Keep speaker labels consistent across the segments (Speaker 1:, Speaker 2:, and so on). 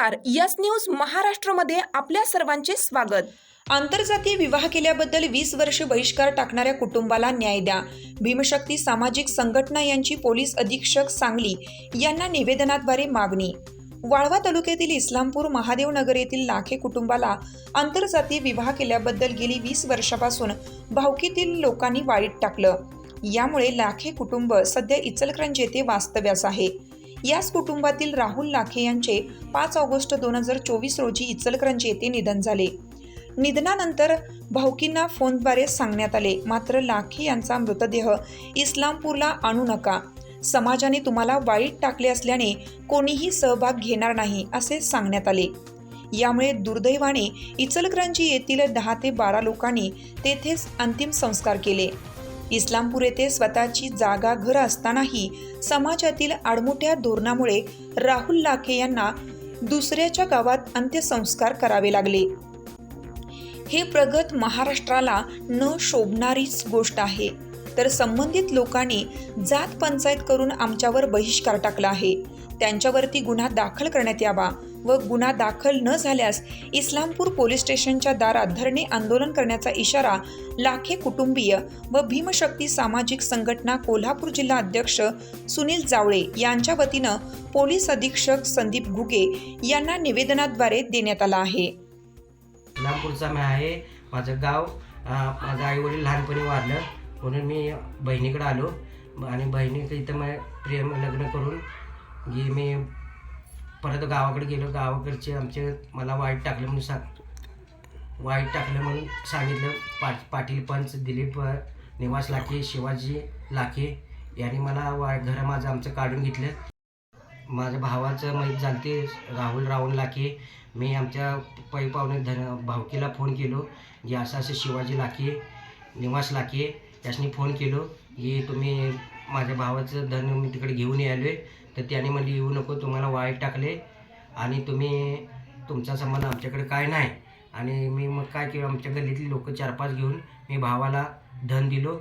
Speaker 1: नमस्कार. Yes news महाराष्ट्रमध्ये आपल्या सर्वांचे स्वागत. आंतरजातीय विवाह केल्याबद्दल वीस वर्ष बहिष्कार टाकणाऱ्या कुटुंबाला न्याय द्या. भीमशक्ती सामाजिक संघटना यांची पोलीस अधीक्षक सांगली यांना निवेदनाद्वारे मागणी. वाळवा तालुक्यातील इस्लामपूर महादेवनगर येथील लाखे कुटुंबाला आंतरजातीय विवाह केल्याबद्दल गेली वीस वर्षापासून भावकीतील लोकांनी वाईट टाकलं. यामुळे लाखे कुटुंब सध्या इचलकरंजी येथे वास्तव्यास आहे. याच कुटुंबातील राहुल लाखे यांचे पाच ऑगस्ट दोन हजार चोवीस रोजी इचलकरंजी येथे निधन झाले. निधनानंतर भाऊकींना फोनद्वारे सांगण्यात आले मात्र लाखे यांचा मृतदेह इस्लामपूरला आणू नका. समाजाने तुम्हाला वाईट टाकले असल्याने कोणीही सहभाग घेणार नाही असे सांगण्यात आले. यामुळे दुर्दैवाने इचलकरंजी येथील दहा ते बारा लोकांनी तेथेच अंतिम संस्कार केले. इस्लामपूर येथे स्वतःची जागा घर असतानाही समाजातील आडमोठ्या धोरणामुळे राहुल लाखे यांना दुसऱ्याच्या गावात अंत्यसंस्कार करावे लागले. हे प्रगत महाराष्ट्राला न शोभणारीच गोष्ट आहे. तर संबंधित लोकांनी जात पंचायत करून आमच्यावर बहिष्कार टाकला आहे. त्यांच्यावरती गुन्हा दाखल करण्यात यावा. व गुन्हा दाखल न झाल्यास इस्लामपूर पोलीस स्टेशनच्या दारात धरणे आंदोलन करण्याचा इशारा लाखे कुटुंबीय व भीमशक्ती सामाजिक संघटना कोल्हापूर जिल्हा अध्यक्ष सुनील जावळे यांच्या वतीनं पोलीस अधीक्षक संदीप घुगे यांना निवेदनाद्वारे देण्यात आला आहे.
Speaker 2: इस्लामपूरचा मी आहे. माझं गाव माझं आईवडील लहानपणी वाढलं म्हणून मी बहिणीकडे आलो. आणि बहिणीकडे इथं मग प्रेम लग्न करून मी परत गावाकडे गेलो गावाकडचे आमचे मला वाईट टाकलं म्हणून सांग वाईट टाकलं म्हणून सांगितलं. पा पाटील पंच दिलीप निवास लाखे शिवाजी लाखे यांनी मला वा घरं माझं आमचं काढून घेतलं. माझ्या भावाचं माहीत झालं ते राहुल राहुल लाखे. मी आमच्या पै पाहुणे धन भावकीला फोन केलो. की असं असं शिवाजी लाखे निवास लाखे. त्यासनी फोन केलो की तुम्ही माझ्या भावाचं धन मी तिकडे घेऊन यायलो आहे तर त्याने म्हणले येऊ नको तुम्हाला वाईट टाकले आणि तुम्ही तुमचा संबंध आमच्याकडे काय नाही. आणि मी मग काय केलं आमच्या गल्लीतली लोक चार पाच घेऊन मी भावाला धन दिलो.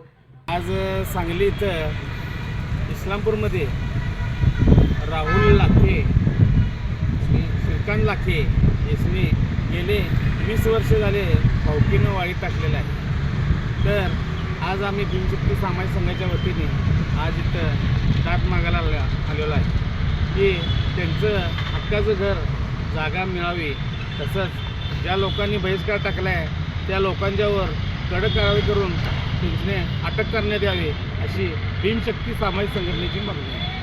Speaker 3: आज सांगलीत इस्लामपूरमध्ये राहुल लाखे श्रीकांत लाखे यासनी गेले वीस वर्ष झाले भावकीनं वाईट टाकलेलं आहे. तर आज आम्ही भीमशक्ती सामाजिक संघाच्या वतीने आज इथं दाट मागायला आलेलो आहे. की त्यांचं हक्काचं घर जागा मिळावी. तसंच ज्या लोकांनी बहिष्कार टाकला आहे त्या लोकांच्यावर कडक कारवाई करून त्यांचे अटक करण्यात यावी अशी भीमशक्ती सामाजिक संघटनेची मागणी आहे.